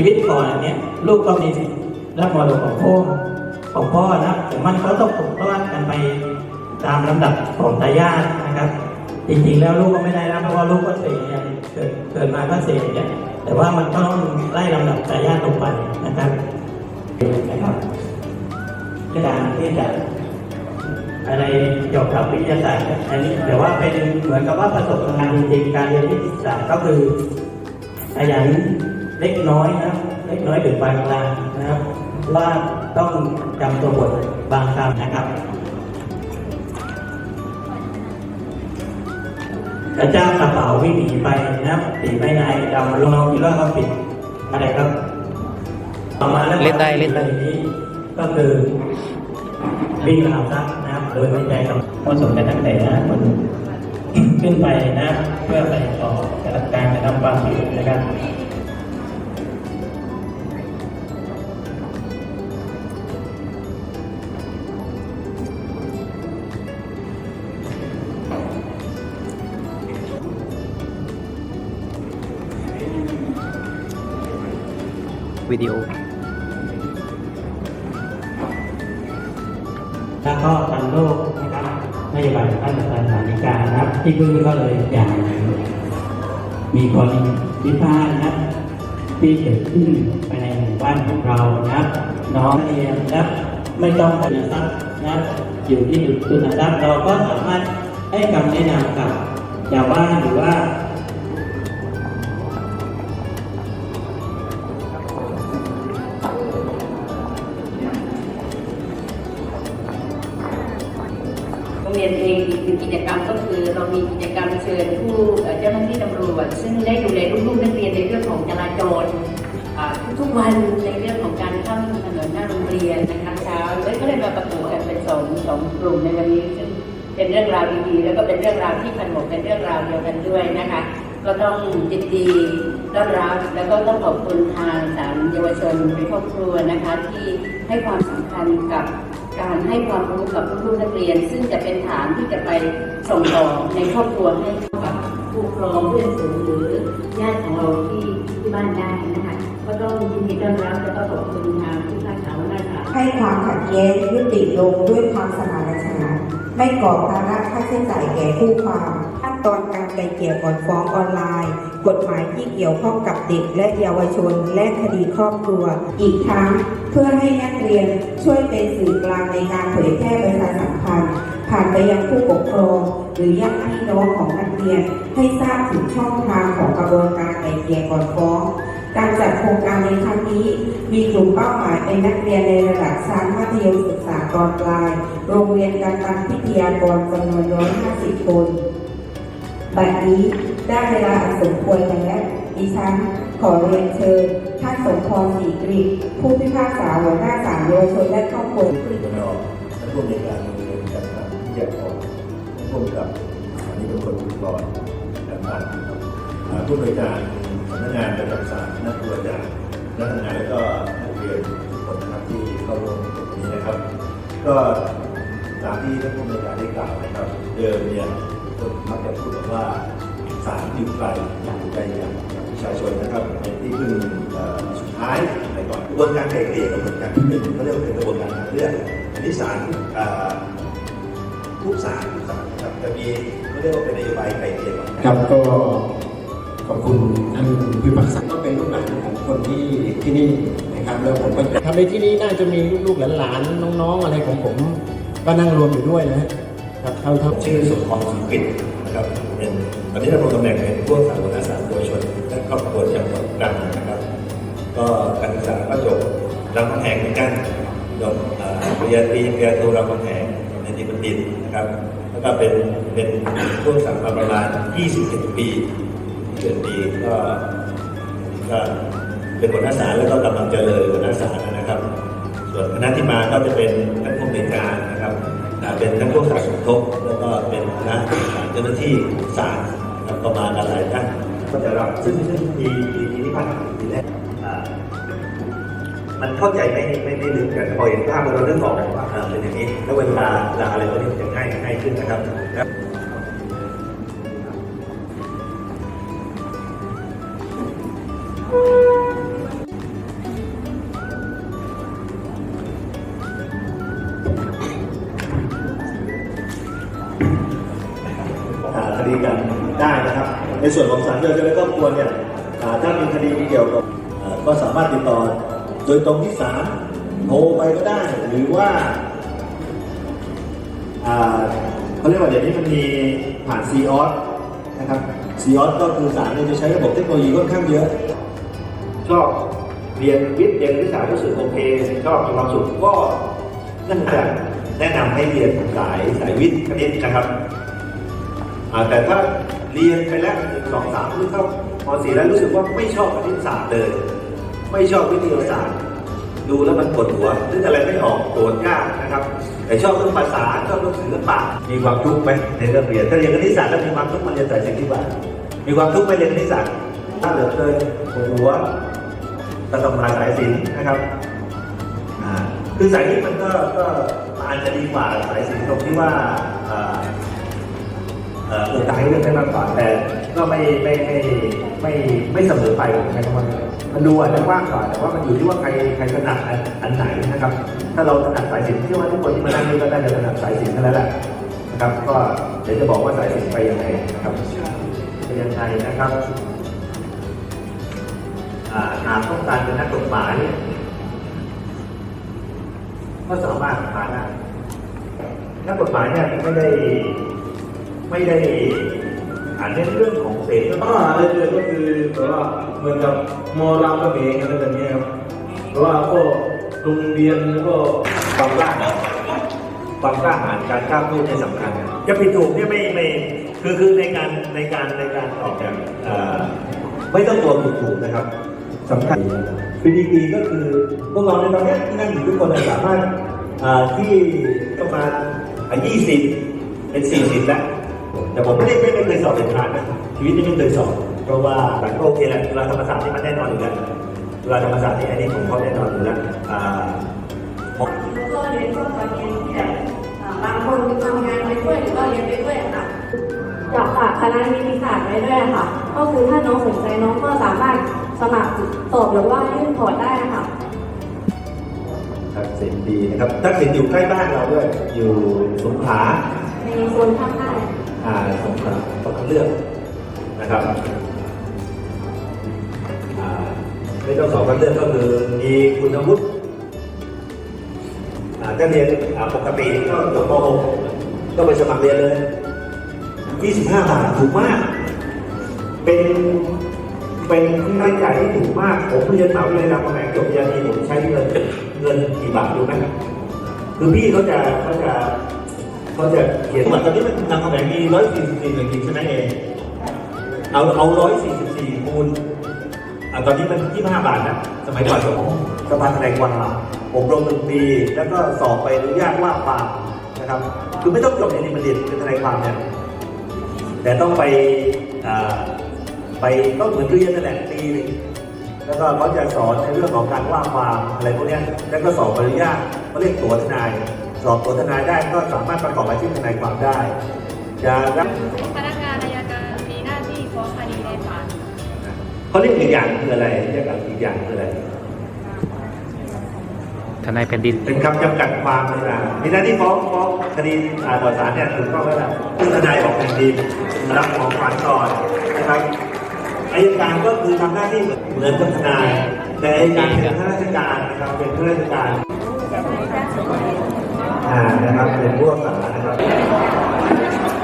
ชีวิตก่อนอันเนี้ยลูกก็มีรับมรดกของพ่อของพ่อนะแต่มันก็ต้องตกทอดกันไปตามลำดับของทายาทนะครับ จริงๆแล้วลูกก็ไม่ได้รับเพราะว่าลูกก็เสียเกิดเกิดมาก็เสียเนี่ยแต่ว่ามันต้องไล่ลำดับทายาทลงไปนะครับนะครับการที่จะอะไรเกี่ยวกับวิทยาศาสตร์อันนี้แต่ว่าเป็นเหมือนกับว่าประสบการณ์จริงๆการเรียนวิทยาศาสตร์ก็คือขยัน เล็กน้อยนะครับเล็กน้อยถึงปานกลางนะครับว่าต้องจำตัวบทบางคำนะครับพระเจ้ากระเป๋าวิ่งหนีไปนะครับหนีไปไหนดำลงเราคิดว่าเขาปิดอะไรครับต่อมาแล้วเล่นได้เล่นได้นี้ก็คือวิ่งราวทรัพย์นะครับโดยไม่ใจกับคนสนใจตั้งแต่นะคนขึ้นไปนะ เพื่อไปต่อการการกระทำความผิดนะครับ วิดีโอ แล้วก็ทันโลกนะครับนโยบายท่านประธานสาธิกานะครับ ที่พึ่งก็เลยอย่างมีคนวิพากษ์นะครับที่เกิดขึ้นภายในหมู่บ้านของเรานะครับ น้องเรียนนะครับไม่ต้องปฏิบัตินะครับอยู่ที่จุดทุนทรัพย์เราก็สามารถให้คำแนะนำกับชาวบ้านหรือว่า กหนึ่งกิจกรรมก็คือเรามีกิจกรรมเชิญผู้เจ้าหน้าที่ตำรวจซึ่งได้ดูแลลูกๆนักเรียนในเรื่องของจราจรทุกๆวันในเรื่องของการข้ามถนนหน้าโรงเรียนนะคะเช้าแล้วก็ได้มาประกวดกันเป็นสองสองกลุ่มในวันนี้ซึ่งเป็นเรื่องราวดีๆ แล้วก็เป็นเรื่องราวที่ผนวกเป็นเรื่องราวเดียวกันด้วยนะคะก็ต้องยินดีต้อนรับแล้วก็ต้องขอบคุณทางสามเยาวชนเป็นครอบครัวนะคะที่ให้ความสำคัญกับ การให้ความรู้กับลูกนักเรียน ซึ่งจะเป็นฐานที่จะไปส่งต่อในครอบครัวให้กับผู้ปกครองเพื่อนฝูงหรือญาติของเราที่ที่บ้านได้นะคะก็ต้องยินดีต้อนรับและก็ขอบคุณทางผู้พัฒนาวัฒนธรรมให้ความขัดแย้งยุติลงด้วยความสมานฉันท์ไม่ก่อภาระค่าใช้จ่ายแก่ผู้ความขั้นตอนการไกลเกลี่ยก่อนฟ้องออนไลน์ กฎหมายที่เกี่ยวข้องกับเด็กและเยาวชน และคดีครอบครัว อีกทั้งเพื่อให้นักเรียนช่วยเป็นสื่อกลางในการเผยแพร่ประชาสัมพันธ์ผ่านไปยังผู้ปกครอง หรือญาติพี่น้องของนักเรียน ให้ทราบถึงช่องทางของกระบวนการไกลเกลี่ยก่อนฟ้อง การจัดโครงการในครั้งนี้ มีกลุ่มเป้าหมายเป็นนักเรียนในระดับชั้นมัธยมศึกษาตอนปลาย โรงเรียนการตังพิทยากรจำนวน150 คน บัดนี้ ได้เวลาอันสมควรแล้ว ดิฉันขอเรียนเชิญท่านสมพรศรีกริผู้พิพากษาหัวหน้าศาลเยาวชนและครอบครัวปริญญาและผู้ในการโรงเรียนการทำวิทยากรร่วมกับอันนี้เป็นคนอุปกรณ์ต่างๆครับอ่าผู้บริการสำนักงานประจำศาลนักบริการนักทำงานและก็นักเรียนทุกคนนะครับที่เข้าร่วมตรงนี้นะครับ ก็ตามที่ท่านผู้บริการได้กล่าวนะครับ เดิมเนี่ยคนมักจะพูดว่าาลอยู่ไกลอยู่ไกลจากประชาชนนะครับเป็นที่พึ่งสุดท้ายในก่อนกระบวนการไกล่เกลี่ยก็เหมือนกันหนึ่งเขาเรียกว่าเป็นกระบวนการทางเลือกอันนี้ศาลทุกศาลทุกศาลนะครับจะมีเขาเรียกว่าเป็นนโยบายไกล่เกลี่ยก่อนครับก็ขอบคุณท่านผู้พักษาก็เป็นลูกหลานของคนที่ที่นี่นะครับแล้วผมก็ทำในที่นี้น่าจะมีลูกๆหลานๆน้องๆอะไรของผมก็นั่งรวมอยู่ด้วยนะ ครับเท่าท่าชื่อสุพรศรีปิดนะครับเป็นตอนนี้ดำรงตำแหน่งเป็นผู้สาธารณสุขเยาวชนและครอบครัวจังหวัดตรังนะครับ ก็การศึกษาก็จบรามคำแหงเหมือนกันจบปริญญาตรีปริญญาโทรามคำแหงในนิติบัณฑิตนะครับ แล้วก็เป็นเป็นผู้สามาประมาณ 21 ปี21ปีก็ก็เป็นหัวหน้าศาลแล้วก็กำลังจะเลยหัวหน้าศาลนะครับ ส่วนคณะที่มาก็จะเป็นท่านผู้อำนการนะครับเป็นนักพวกศาส ทบแล้วก็เป็นคณะเจ้าหน้าที่ศาลประมาณอะไรท่านก็จะรับซึ่งซึ่งปีปีที่ผ่านมาปีแรกมันเข้าใจไม่ไม่ไม่ลึกกันพอเห็นภาพเราเรื่องออกว่าอ่าเป็นอย่างนี้แล้วเวลาเวลาอะไรพวกนี้จะง่ายง่ายขึ้นนะครับ ในส่วนของศาลเดียวกันและครอบครัวเนี่ยถ้ามีคดีเกี่ยวกับก็สามารถติดต่อโดยตรงที่ศาลโทรไปก็ได้ หรือว่าเขาเรียกว่าเดี๋ยวนี้มันมีผ่านซีออสนะครับซีออสก็คือสารเนี่ยจะใช้ระบบเทคโนโลยีค่อนข้างเยอะ ชอบเรียนวิทย์เรียนวิชารู้สึกโอเคชอบมีความสุขก็นั่นจะแนะนำให้เรียนสายสายวิทย์คณิตนะครับแต่ถ้า เรียนไปแล้วหนึ่งสองสามหรือเข้ามสี่แล้วรู้สึกว่าไม่ชอบคณิตศาสตร์เลย ไม่ชอบวิทยาศาสตร์ ดูแล้วมันปวดหัวนึกอะไรไม่ออกโจทย์ยากนะครับแต่ชอบเรื่องภาษาชอบเรื่องศิลปะมีความทุกข์ไหมในเรื่องเรียนถ้าเรียนคณิตศาสตร์แล้วมีความทุกข์มันเรียนสายศิลป์ดีกว่ามีความทุกข์ไหมเรียนคณิตศาสตร์ถ้าเหลือเกินปวดหัวก็ต้องมาสายศิลป์นะครับคือสายนี้มันก็ก็อาจจะดีกว่าสายศิลป์ตรงที่ว่าอ่า เออโอกาสให้เลือกได้มากกว่าแต่ก็ไม่ไม่ไม่ไม่ไม่เสมอไปนะครับว่ามันดูอาจจะกว้างกว่าแต่ว่ามันอยู่ที่ว่าใครใครถนัดอันไหนนะครับ ถ้าเราถนัดสายสินเชื่อว่าทุกคนที่มานั่งนี่ก็น่าจะถนัดสายสินกันแล้วแหละนะครับก็เดี๋ยวจะบอกว่าสายสินไปยังไงนะครับไปยังไงนะครับหากต้องการเป็นนักกฎหมายก็สามารถมาได้นักกฎหมายเนี่ยไม่ได้ ไม่ได้อ่านในเรื่องของเศษปัญหาอะไรเลยก็คือแบบว่าเหมือนกับมอรามกระเบงอะไรแบบนี้ครับเพราะว่าก็โรงเรียนแล้วก็ความกล้าความกล้าหาญการกล้าพูดในสำคัญจะผิดถูกเนี่ยไม่ไม่คือคือในการในการในการตอบเนี่ยเอ่อไม่ต้องกลัวผิดถูกนะครับสำคัญ PDP ก็คือพวกเราในตอนนี้ที่นั่งอยู่ทุกคนสามารถที่ประมาณอ่า20 เป็น 40 แล้ว แต่ผมไม่ได้ไม่ไม่เคยสอบเป็นคลาสนะชีวิตนี้ไม่เคยสอบเพราะว่าแต่ก็โอเคแหละเวลาธรรมศาสตร์นี่มันแน่นอนอยู่แล้วเวลาธรรมศาสตร์นี่อันนี้ผมเขาแน่นอนอยู่แล้วอ่าแล้วก็เรียนก็ตอนเรียนที่แบบอ่าบางคนทำงานไปด้วยหรือว่าเรียนไปด้วยค่ะอยากฝากคณะนิติศาสตร์ไว้ด้วยค่ะ ก็คือถ้าน้องสนใจน้องก็สามารถสมัครสอบหรือว่ายื่นพอร์ตได้ค่ะทักษิณดีนะครับทักษิณอยู่ใกล้บ้านเราด้วย อยู่สงขลาในโซนภาคใต้อ่าสงขลาต้องเลือกนะครับไม่ต้องสอบคัดเลือกก็คือมีคุณวุฒิถ้าเรียนปกติก็จบม .6 ก็ไปสมัครเรียนเลย 25 บาทถูกมาก เป็นเป็นค่าใช้จ่ายที่ถูกมาก ผมเรียนมหาวิทยาลัยรามคำแหงจบปริญญาตรีผมใช้เงินเงินกี่บาทรู้ไหมคือพี่เขาจะเขาจะ เขาจะเขียนว่าตอนนี้มันรามคำแหงมี144หน่วยกินใช่ไหมเองเอาเอา144คูณอะตอนนี้มัน25บาทนะสมัยก่อนผมสภาทนายความอบรมหนึ่งปี แล้วก็สอบไปอนุญาตว่าความนะครับ คือไม่ต้องจบในนี้มันเรียนเป็นทนายความเนี่ยแต่ต้องไปไปก็เหมือนเรียนนั่นแหละปีนึงแล้วก็เขาจะสอนในเรื่องของการว่าความอะไรพวกนี้แล้วก็สอบปริญญาเขาเรียกตัวทนาย สอบตัวทนายได้ก็สามารถประกอบอาชีพทนายความได้จะรับพนักงานอายการมีหน้าที่ฟ้องคดีในศาลเขาเรียกอีกอย่างคืออะไรเรียกอีกอย่างคืออะไรทนายแผ่นดินเป็นคำจำกัดความเวลามีหน้าที่ฟ้องฟ้องคดีอ่าต่อศาลเนี่ยถูกต้องแล้วล่ะคือทนายของแผ่นดินรับของขวัญก่อนนะครับอายการก็คือทำหน้าที่เหมือนกับทนายแต่อายการเป็นข้าราชการนะครับเป็นข้าราชการอ่านะครับเป็นผู้รักษานะครับ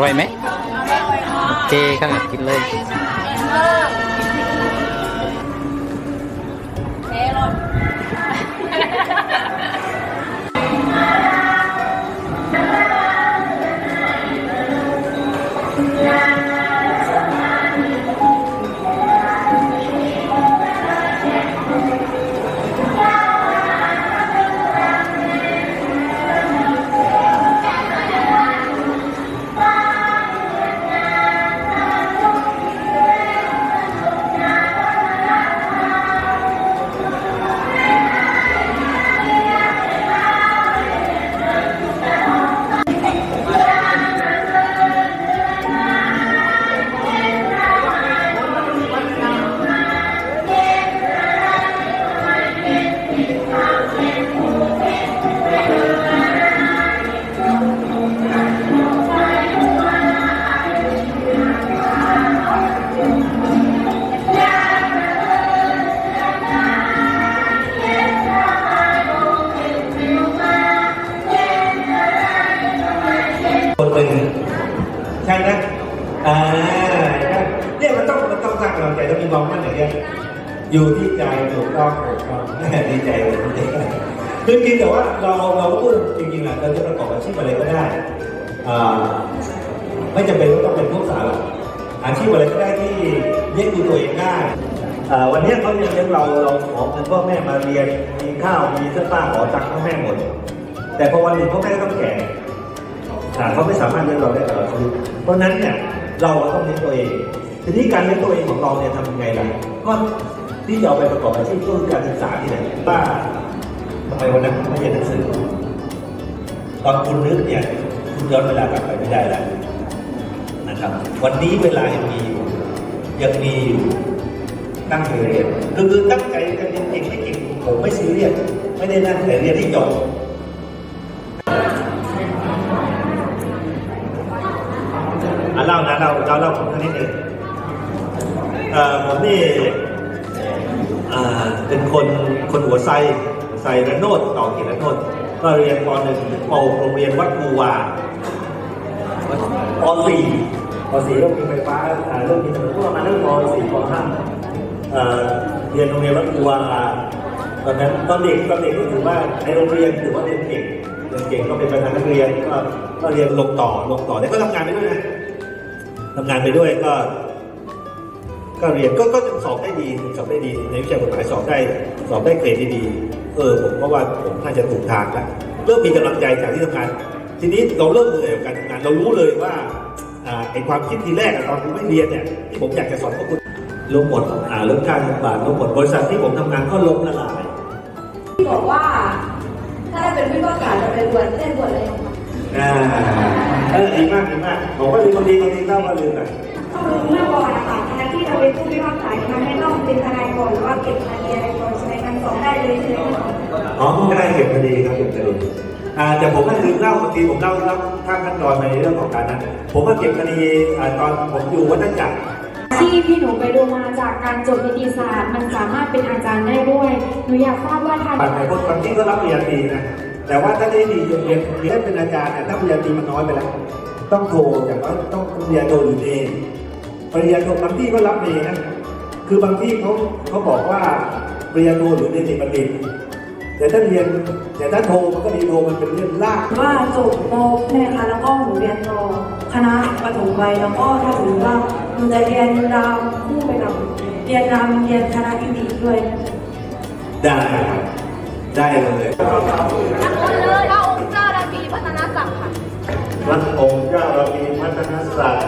ร่อยไหมเจข้างหลังกินเลย ถูกต้องถูกต้องดีใจเลยคือจริงแต่ว่าเราเราพูดจริงๆอะเราจะประกอบอาชีพอะไรก็ได้อ่าไม่จำเป็นว่าต้องเป็นพวกสาวหรอกอาชีพอะไรก็ได้ที่เลี้ยงดูตัวเองได้วันนี้เขาเลี้ยงเราเราขอเงินพ่อแม่มาเรียนมีข้าวมีเสื้อผ้าขอตังค์พ่อแม่หมด แต่พอวันหนึ่งพ่อแม่ก็ต้องแก่อ่เขาไม่สามารถเลี้ยงเราได้ตลอดชีวิตเพราะฉะนั้นเนี่ยเราต้องเลี้ยงตัวเอง ทีนี้การเลี้ยงตัวเองของเราเนี่ยทำยังไงล่ะก็ ที่จะเอาไปประกอบอาชีพก็คือการศึกษาที่ไหนว่าทำไมวันนั้นไม่เรียนหนังสือตอนคุณนึกเนี่ยคุณย้อนเวลากลับไปไม่ได้แล้วนะครับ วันนี้เวลายังมีอยู่ยังมีอยู่ตั้งใจเรียนคือคือตั้งใจจะเรียนเก่งไม่เก่งผมไม่ซีเรียสไม่ได้นั่งแต่เรียนที่จบอะเล่านะเราเราเล่าผมนิดนึงเอ่อผมนี่ เป็นคนคนหัวไซไซระโนดต่อเขียนระโนดก็เรียนปหนึ่งปโรงเรียนวัดกูวาปสี่ปสี่เริ่มมีไฟฟ้าเริ่มมีถนนก็ประมาณเริ่มปสี่ปห้าเอ่อเรียนโรงเรียนวัดกูวาตอนนั้นตอนเด็กตอนเด็กก็ถือว่าในโรงเรียนถือว่าเรียนเก่งเรียนเก่งก็เป็นประธานนักเรียนก็ก็เรียนลงต่อลงต่อแล้วก็ทำงานไปด้วยนะทำงานไปด้วยก็ ก็เรียนก็ก็สอบได้ดีสอบได้ดี ในวิชากฎหมายสอบได้สอบได้เกรดดีๆเออผมก็ว่าผมน่าจะถูกทางแล้วเริ่มมีกำลังใจจากที่ทำงาน ทีนี้เราเริ่มเหนื่อยกับการทำงาน เรารู้เลยว่าอ่าไอความคิดทีแรกอะตอนผมไม่เรียนเนี่ยที่ผมอยากจะสอนพวกคุณล้มหมดอ่าเริ่มการเงินบาทล้มหมดบริษัทที่ผมทำงานก็ล้มละลายที่บอกว่าถ้าได้เป็นผู้ประกาศจะเป็นบวชเล่นบวชอะไรอย่างเงี้ยอ่าเออดีมากดีมากผมก็ลืมบางทีบางทีเล่าก็ลืมอะต้องรู้เมื่อก่อนนะคะคณะที่ เราเป็นผู้พิพากษามันไม่ต้องเป็นทนายก่อนหรือว่าเก็บคดีอะไรก่อนใช่ไหมการสอบได้เลยใช่ไหมคะอ๋อไม่ได้เก็บคดีครับเก็บคดีอ่าแต่ผมก็ลืมเล่าบางทีผมเล่าเล่าข้ามขั้นตอนในเรื่องของการนั้นผมก็เก็บคดีอ่าตอนผมอยู่วัดจักรที่ที่หนูไปดูมาจากการจบนิติศาสตร์ มันสามารถเป็นอาจารย์ได้ด้วยหนูอยากทราบว่าทางบางคนบางที่ก็รับปริญญาตรีนะแต่ว่าถ้าได้ดีจนเรียนเรียนเป็นอาจารย์เนี่ยถ้าปริญญาตรีมันน้อยไปแล้วต้องโทอย่างน้อยต้องปริญญาโทหรือเอง ปริญญาโทบางที่ก็รับเองนะคือบางที่เขาเขาบอกว่าปริญญาโทหรือเรียนเอกบัณฑิตแต่ถ้าเรียนแต่ถ้าโทมันก็ดีโทมันเป็นเรื่องลากว่าจบโมใช่ไหมคะแล้วก็หนูเรียนต่อคณะปฐมวัยแล้วก็ถ้าสมมติว่าหนูจะเรียนรามคู่ไปกับเรียนรามเรียนคณะอินดีด้วยได้ได้เลยพระองค์เจ้าราตรีพัฒนศักดิ์ค่ะพระองค์เจ้าเรามีพัฒนศักดิ์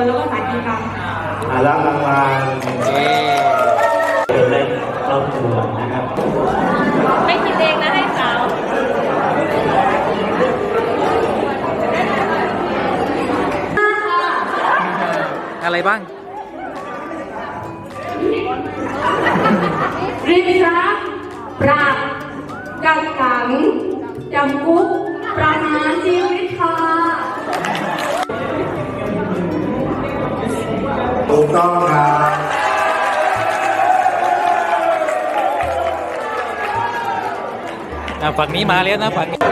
รณ์แล้วก็สายกิจกรรมอารับรางวัลเย้เป็นในครอบครัวนะครับ ไม่คิดเองนะให้สาวอะไรบ้างริบทรัพย์ปรับกักขังจำคุกประหารชีวิตค่ะ ถูกต้องครับฝั่งนี้มาแล้วนะฝั่งนี้24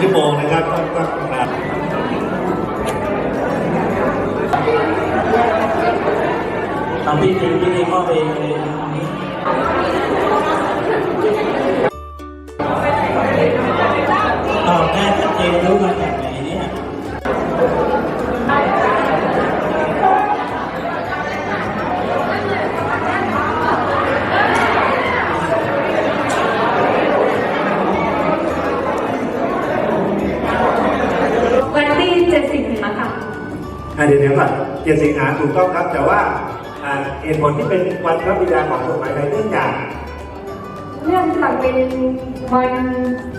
ชั่วโมงนะครับต้องตั้งนานทำพิธีพิธีก็เป็น 7สิงหาถูกต้องครับ แต่ว่าเหตุผลที่เป็นวันพระบิดาของกฎหมายไทยเรื่องจางเรื่องจากเป็นวัน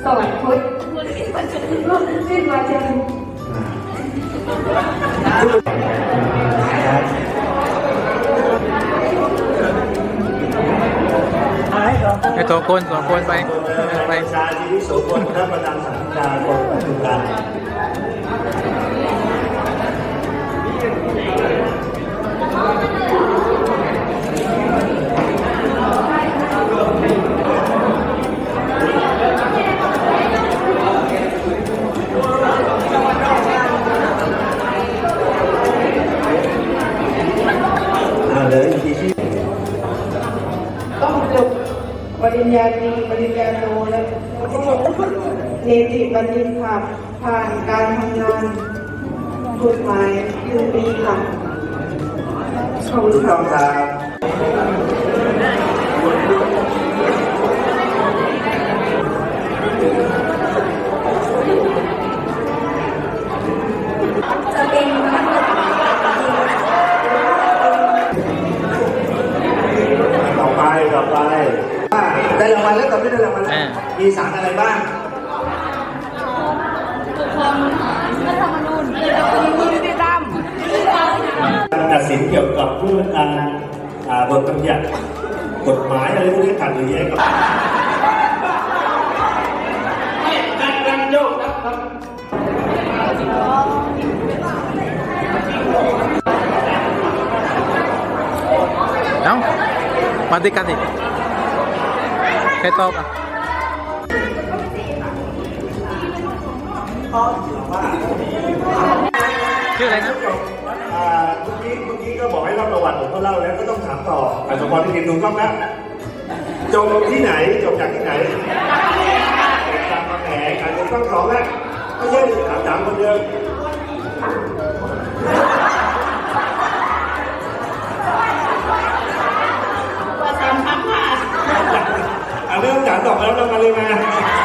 สวรรคตสิ้นวันจะสิ้นวันจะไอ้ตัวคนสองคนไปไปชาชีวิตโสพลพระประธานสังฆาคนปัจจุบัน ปริญญาตรีปริญญาโทและเนติบัณฑิตค่ะผ่านการทำงานกฎหมายหนึ่งปีค่ะขอบคุณครับ วัลแล้วตอนนี้ได้รางวัลแล้วอ่ามีสารอะไรบ้างการตัดสินเกี่ยวกับเรื่องการอ่าบทบัญญัติกฎหมายอะไรพวกนี้ขัดหรือแย้งกับเอ้ามาด้วยกันดิ ใครตอบอะชื่ออะไรนะอ่าเมื่อกี้เมื่อกี้ก็บอกให้เล่าประวัติผมก็เล่าแล้วก็ต้องถามต่ออัตพรที่กินถูกต้องแล้วจบที่ไหนจบจากที่ไหนจากมาแหงอาจจะต้องสองแล้วไม่ใช่ถามถามคนเดียว ดอกแล้วเรามาเลเลยมา